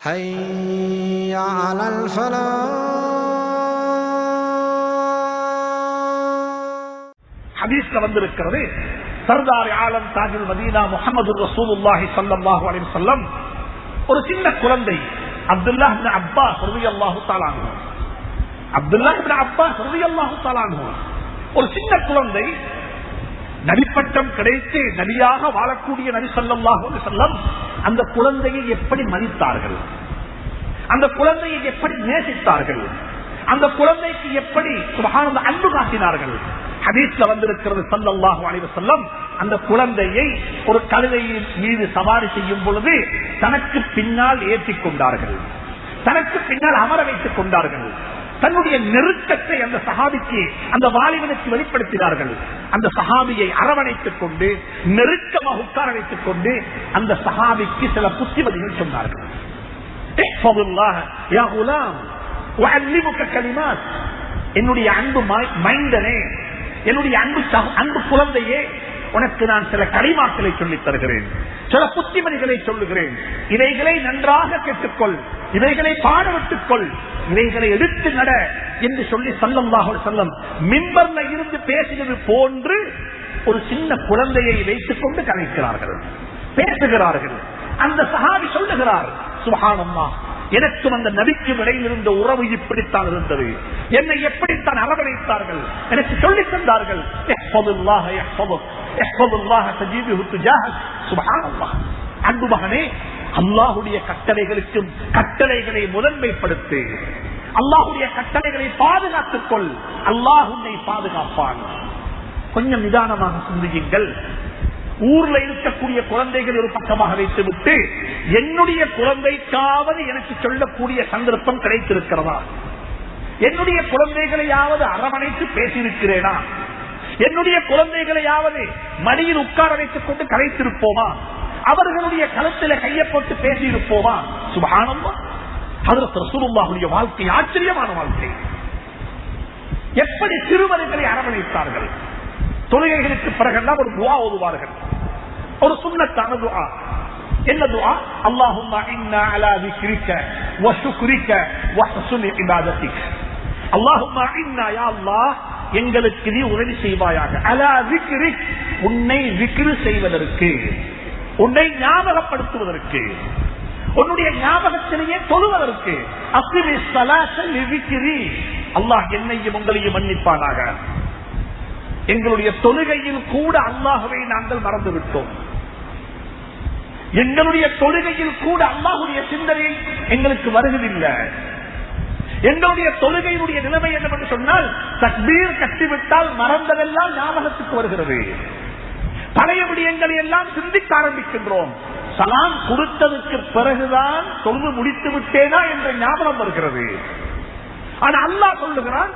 حي على الفلاح ஹதீஸ்ல வந்திருக்கிறது சர்தார் ஆலம் தாஜுல் மதீனா முகமது ரசூலுல்லாஹி ஸல்லல்லாஹு அலைஹி வஸல்லம் ஒரு சின்ன குழந்தை அப்துல்லாஹ் இப்னு அப்பாஸ் ரலியல்லாஹு தஆலா அன்ஹு அப்துல்லாஹ் இப்னு அப்பாஸ் ரலியல்லாஹு தஆலா அன்ஹு ஒரு சின்ன குழந்தை நபிப்பட்டம் கிடைத்து நபியாக வாழக்கூடிய நபி ஸல்லல்லாஹு அலைஹி அந்த குழந்தையை எப்படி மதித்தார்கள்? அந்த குழந்தையை எப்படி நேசித்தார்கள்? அந்த குழந்தைக்கு எப்படி அன்பு காட்டினார்கள்? ஹதீஸ்ல வந்திருக்கிறது சல்லாஹு அலைஹி வஸல்லம் அந்த குழந்தையை ஒரு கழுதையின் மீது சவாரி செய்யும் பொழுது தனக்கு பின்னால் ஏற்றிக் கொண்டார்கள். தனக்கு பின்னால் அமர வைத்துக் கொண்டார்கள். தன்னுடைய நெருக்கத்தை அந்த சகாபிக்கு அந்த வாலிபனுக்கு வெளிப்படுத்தினார்கள். அந்த சகாபியை அரவணைத்துக் கொண்டு நெருக்கமாக உட்காரணைத்துக் கொண்டு அந்த சகாபிக்கு சில புத்திமதிகள் சொன்னார்கள். என்னுடைய அன்பு மைந்தனே என்னுடைய அன்பு அன்பு குழந்தையே உனக்கு நான் சில கடிமாக்களை சொல்லித் தருகிறேன். சில புத்திமதிகளை சொல்லுகிறேன். இவைகளை நன்றாக கேட்டுக்கொள். இவைகளை பாடவிட்டுக் கொள். இவைகளை எடுத்து நட என்று சொல்லி சல்லம்லாக அலைஹி மிம்பர்ல இருந்து பேசினது போன்று ஒரு சின்ன குழந்தையை வைத்துக் கொண்டு கலைக்கிறார்கள் பேசுகிறார்கள். அந்த சகாவி சொல்லுகிறார் சுகானம்மா எனக்கும் அந்த நபிக்கும் இடையில் இருந்த உறவு இப்படித்தான் இருந்தது. என்னை எப்படித்தான் அரவணைத்தார்கள்? எனக்கு சொல்லித் தந்தார்கள் அன்பு மகனே அல்லாஹுடைய கட்டளைகளுக்கும் கட்டளைகளை முதன்மைப்படுத்து. அல்லாஹுடைய கட்டளைகளை பாதுகாத்துக் கொள் அல்லாஹ் பாதுகாப்பான். கொஞ்சம் நிதானமாக சிந்தியுங்கள். ஊர்ல இருக்கக்கூடிய குழந்தைகள் ஒரு பக்கமாக வைத்துவிட்டு என்னுடைய குழந்தைக்காவது எனக்கு சொல்லக்கூடிய சந்தர்ப்பம் கிடைத்திருக்கிறதா? என்னுடைய குழந்தைகளையாவது அரவணைத்து பேசியிருக்கிறேனா? என்னுடைய குழந்தைகளையாவது மடியில் உட்கார வைத்துக் கொண்டு கலைத்திருப்போமா அவர்களுடைய களத்தில கையப்பட்டு போட்டு பேசியிருப்போமா? சுபகானந்தா வாழ்க்கை ஆச்சரியமான வாழ்க்கை. எப்படி சிறுவர்களை அரவணைத்தார்கள்? தொழுகைகளுக்கு பிறகெல்லாம் ஒரு துவா ஓதுவார்கள். ஒரு சுண்ணத்தான துவா. என்ன துவா? அல்லாஹும் எங்களுக்கு நீ உதவி செய்வாயாக. அலா விக்ரிக் உன்னை விக்ரு செய்வதற்கு. உன்னை ஞாபகப்படுத்துவதற்கு உன்னுடைய ஞாபகத்திலேயே தொழுவதற்கு. அசிரி சலாசிரி அல்லாஹ் என்னையும் உங்களையும் மன்னிப்பானாக. எங்களுடைய தொழுகையில் கூட அல்லாஹுவை நாங்கள் மறந்துவிட்டோம். எங்களுடைய தொழுகையில் கூட அல்லாஹுடைய சிந்தனை எங்களுக்கு வருவதில்லை. எங்களுடைய தொழுகையினுடைய நிலைமை என்னவென்று சொன்னால் தக்பீர் கட்டிவிட்டால் மறந்ததெல்லாம் ஞாபகத்துக்கு வருகிறது. பழைய விடயங்களை எல்லாம் சிந்திக்க ஆரம்பிக்கின்றோம். சலாம் கொடுத்ததற்கு பிறகுதான் தொழுது முடித்து விட்டேனா என்ற ஞாபகம் வருகிறது. ஆனா அல்லா சொல்லுகிறான்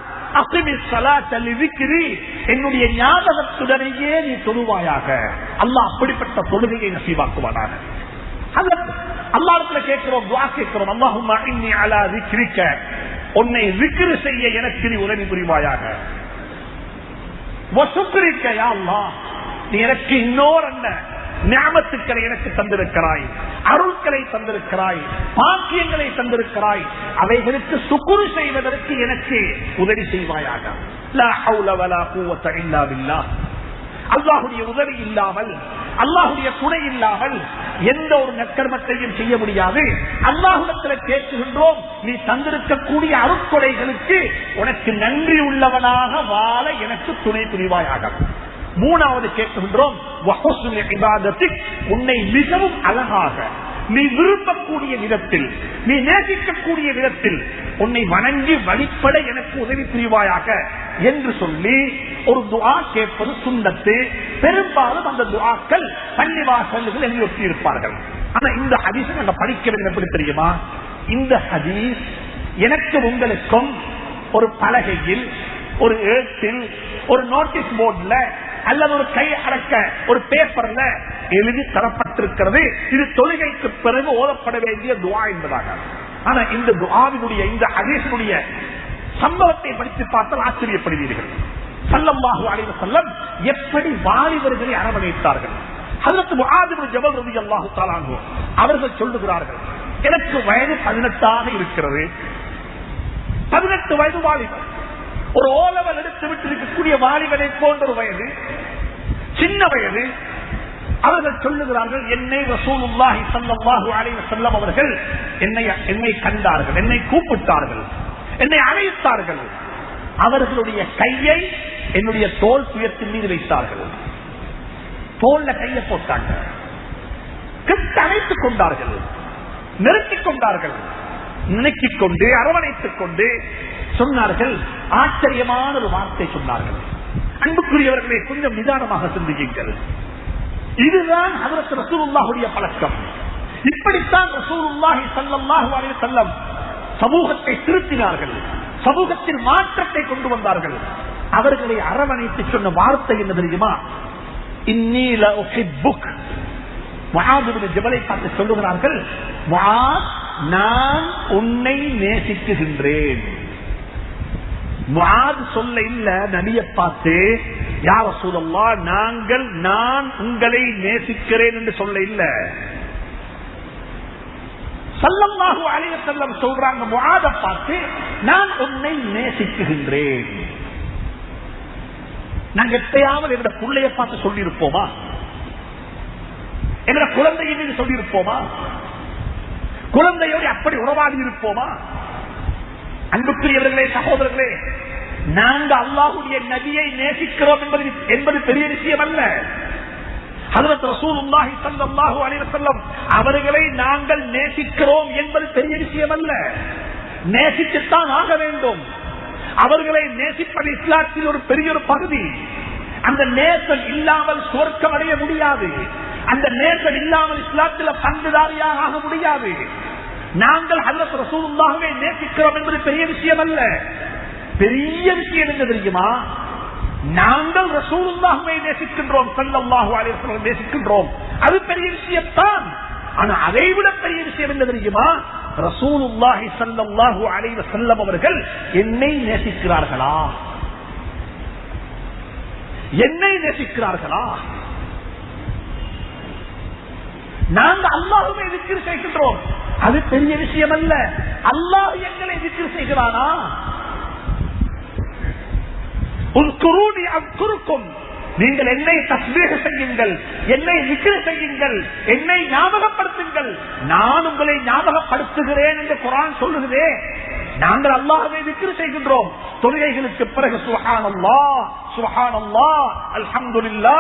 என்னுடைய ஞாபகத்துடனேயே நீ தொழுவாயாக. அல்லா அப்படிப்பட்ட தொழுகையை நசீவாக்குவானாக. அல்லாடத்துல கேட்கிறோம் துவா கேட்கிறோம் அல்லாஹும் அலா விக்கிரிக்க உன்னை விக்கிரி செய்ய எனக்கு நீ உதவி புரிவாயாக. வசுக்கிரிக்கையா அல்லா நீ எனக்கு இன்னொரு என்ன ஞாபத்துக்களை எனக்கு தந்திருக்கிறாய். அருள்களை தந்திருக்கிறாய். பாக்கியங்களை தந்திருக்கிறாய். அவைகளுக்கு சுக்குரு செய்வதற்கு எனக்கு உதவி செய்வாயாக. அல்லாஹுடைய உதவி இல்லாமல் அல்லாஹுடைய துணை இல்லாமல் எந்த ஒரு நற்கர்மத்தையும் செய்ய முடியாது. அல்லாஹுடத்தில் பேசுகின்றோம் நீ தந்திருக்கக்கூடிய அருட்கொடைகளுக்கு உனக்கு நன்றி உள்ளவனாக வாழ எனக்கு துணை புரிவாயாக. மூணாவது கேட்கின்றோம் உன்னை மிகவும் அழகாக நீ விரும்பக்கூடிய விதத்தில் நீ நேசிக்கக்கூடிய விதத்தில் உன்னை வணங்கி வழிபட எனக்கு உதவி புரிவாயாக என்று சொல்லி ஒரு துவா கேட்பது சுண்டத்து பெரும்பாலும் அந்த துவாக்கள் பள்ளிவாசல்கள் எழுதி இருப்பார்கள் ஆனா இந்த ஹதீஸ் நாங்க படிக்கிறது எப்படி தெரியுமா? இந்த ஹதீஸ் எனக்கு உங்களுக்கும் ஒரு பலகையில் ஒரு ஏட்டில் ஒரு நோட்டீஸ் போர்டுல அல்லது ஒரு கை அடக்க ஒரு பேப்பர்ல எழுதி தரப்பட்டிருக்கிறது. இது தொழுகைக்கு பிறகு ஓதப்பட வேண்டிய துவா என்பதாக ஆனா இந்த துவாவினுடைய இந்த அதேசனுடைய சம்பவத்தை படித்து பார்த்தால் ஆச்சரியப்படுவீர்கள். சல்லல்லாஹு அலைவர் செல்லம் எப்படி வாலிபர்களை அரவணைத்தார்கள். அவர்கள் சொல்லுகிறார்கள் எனக்கு வயது பதினெட்டாக இருக்கிறது. பதினெட்டு வயது வாலிபர். ஒரு ஓலவல் எடுத்து விட்டு இருக்கக்கூடிய வாலிபனை போன்ற ஒரு வயது சின்ன வயது அவர்கள் சொல்லுகிறார்கள் என்னை ரசூலுல்லாஹி ஸல்லல்லாஹு செல்லம் அவர்கள் என்னை என்னை கண்டார்கள் என்னை கூப்பிட்டார்கள் என்னை அழைத்தார்கள். அவர்களுடைய கையை என்னுடைய தோல் துயத்தின் மீது வைத்தார்கள். தோல்ல கையை போட்டாங்க கிட்ட அணைத்துக் கொண்டார்கள். நிறுத்திக் கொண்டார்கள். நினைக்கிக் கொண்டு அரவணைத்துக் கொண்டு சொன்னார்கள். ஆச்சரியமான ஒரு வார்த்தை சொன்னார்கள். அன்புக்குரியவர்களை கொஞ்சம் நிதானமாக சிந்தியுங்கள். இதுதான் அதற்கு ரசூலுல்லாஹுடைய பழக்கம். இப்படித்தான் ரசூலுல்லாஹி ஸல்லல்லாஹு அலைஹி செல்லம் சமூகத்தை திருத்தினார்கள். சமூகத்தில் மாற்றத்தை கொண்டு வந்தார்கள். அவர்களை அரவணைத்து சொன்ன வார்த்தை என்ன தெரியுமா? இன்னீல புக் முஆதுபின் ஜபலை பார்த்து சொல்லுகிறார்கள். முஆத் நான் உன்னை நேசிக்குகின்றேன். சொல்ல இல்ல நபிய பார்த்து யார சூழல்லா நாங்கள் நான் உங்களை நேசிக்கிறேன் என்று சொல்ல இல்ல. சல்லல்லாஹு அலைஹி செல்லம் சொல்றாங்க முஆத பார்த்து நான் உன்னை நேசிக்குகின்றேன். நாங்க எப்பயாவது எங்க பிள்ளைய பார்த்து சொல்லியிருப்போமா? எங்க குழந்தையின் சொல்லியிருப்போமா? குழந்தையோடு அப்படி உறவாடி இருப்போமா? அன்புக்குரியவர்களே சகோதரர்களே நாங்கள் அல்லாஹுடைய நதியை நேசிக்கிறோம் என்பது என்பது பெரிய விஷயம் அல்ல அவர்களை நாங்கள் நேசிக்கிறோம் என்பது பெரிய விஷயம் அல்ல நேசித்துத்தான் ஆக வேண்டும். அவர்களை நேசிப்பது இஸ்லாத்தில் ஒரு பெரிய ஒரு பகுதி. அந்த நேசம் இல்லாமல் சுவர்க்கம் அடைய முடியாது. அந்த நேசம் இல்லாமல் இஸ்லாத்தில் பங்குதாரியாக ஆக முடியாது. நாங்கள் ஹதரத் ரசூலுல்லாகவே நேசிக்கிறோம் என்பது பெரிய விஷயம் அல்ல பெரிய விஷயம் என்ன தெரியுமா? நாங்கள் ரசூலுல்லாகவே நேசிக்கின்றோம் சல்லல்லாஹு அலைஹி வஸல்லம் நேசிக்கின்றோம். அது பெரிய விஷயம்தான். ஆனா அதை விட பெரிய விஷயம் என்ன தெரியுமா? ரசூலுல்லாஹி ஸல்லல்லாஹு அலைஹி வஸல்லம் அவர்கள் என்னை நேசிக்கிறார்களா? என்னை நேசிக்கிறார்களா? நாங்க அல்லாஹுமே விக்கிரி செய்கின்றோம். அது பெரிய விஷயம் அல்ல அல்லாஹ் எங்களை விக்கிரி செய்கிறானா? உன்குருணி அக்குறுக்கும் நீங்கள் என்னை தஸ்மீக செய்யுங்கள் என்னை விக்கிர செய்யுங்கள் என்னை ஞாபகப்படுத்துங்கள். நான் உங்களை ஞாபகப்படுத்துகிறேன் என்று குரான் சொல்லுகிறேன் நாங்கள் அல்லாஹவை விக்கிரி செய்கின்றோம். தொழுகைகளுக்கு பிறகு சுஹானல்லா சுஹானல்லா அல்ஹம்துலில்லா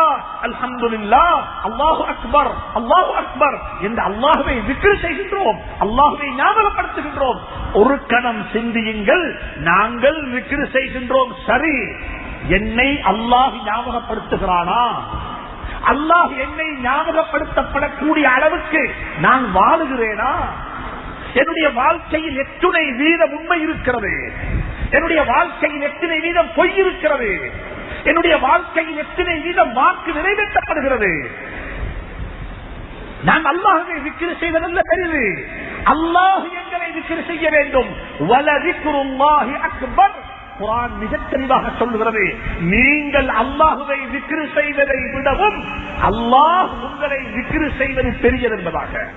அல்ஹம்துலில்லா அல்லாஹு அக்பர் அல்லாஹு அக்பர் என்று அல்லாஹுவை விக்கிரி செய்கின்றோம். அல்லாஹுவை ஞாபகப்படுத்துகின்றோம். ஒரு கணம் சிந்தியுங்கள் நாங்கள் விக்கிரி செய்கின்றோம். சரி என்னை அல்லாஹ் ஞாபகப்படுத்துகிறானா? அல்லாஹ் என்னை ஞாபகப்படுத்தப்படக்கூடிய அளவுக்கு நான் வாழுகிறேனா? என்னுடைய வாழ்க்கையில் எத்துணை வீதம் உண்மை இருக்கிறது. என்னுடைய வாழ்க்கையில் எத்தனை வீதம் பொய் இருக்கிறது. என்னுடைய வாழ்க்கையில் எத்தனை வீதம் வாக்கு நிறைவேற்றப்படுகிறது. நான் அல்லாஹை விக்கிரி செய்வதல்ல பெரிது அல்லாஹு எங்களை விக்கிரி செய்ய வேண்டும். வலதிக்குருல்லாஹி அக்பர். குரான் மிக தெளிவாக சொல்லுகிறது. நீங்கள் அல்லாஹுவை விக்கிரி செய்வதை விடவும் அல்லாஹ் உங்களை விக்கிரி செய்வது பெரியது என்பதாக.